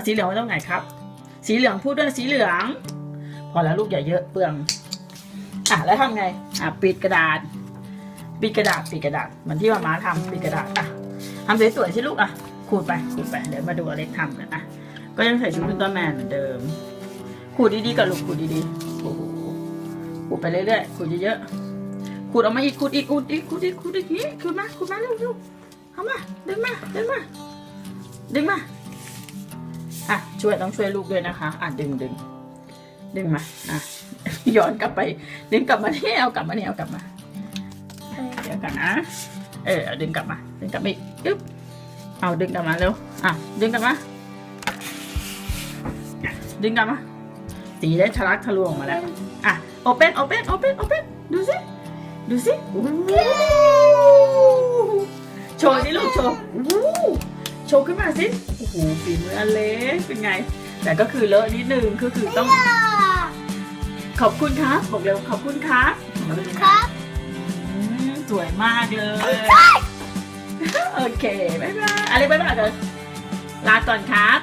เอาสีเหลืองไว้ตรงไหนครับ สีเหลืองพูดด้วยสีเหลือง พอแล้วลูกอย่าเยอะเปลืองอะแล้วทำไงอะปิดกระดาษ ปิดกระดาษปิดกระดาษเหมือนที่มาม้าทำปิดกระดาษอะทำสวยๆสิลูกอะขูดไปขูดไปเดี๋ยวมาดูอเล็กทำกันอะก็ยังใส่ชุดอุลตร้าแมนเหมือนเดิม ขูดดีๆกับลูกขูดดีๆโอ้โหขูดไปเรื่อยๆขูดเยอะๆขูดออกมาอีกขูดอีกขูดอีกขูดอีกขูดอีกขูดมาขูดมาเร็วๆเข้ามาดึงมาดึงมาดึงมา อะช่วยต้องช่วยลูกด้วยนะคะ อะดึงดึงดึงมา อะย้อนกลับไป ดึงกลับมาที่เอากลับมานี่เอากลับมาเดี๋ยวกันนะเออดึงกลับมา ดึงกลับมาอีกยึบเอาดึงกลับมาเร็วอะดึงกลับมาดึงกลับมาสีได้ทะลักทะลวงมาแล้วอะโอเปนโอเปนโอเปนโอเปนดูสิดูสิอู้โชว์สิลูกโชว์อู้โชว์ขึ้นมาสิ โอ้โหฝีมืออเล็กเป็นไง แต่ก็คือเลอะนิดนึงก็คือต้อง ขอบคุณครับ บอกเร็วขอบคุณครับครับอืมสวยมากเลย โอเค บ๊ายบายอะไรบ๊ายบายกันลาก่อนครับ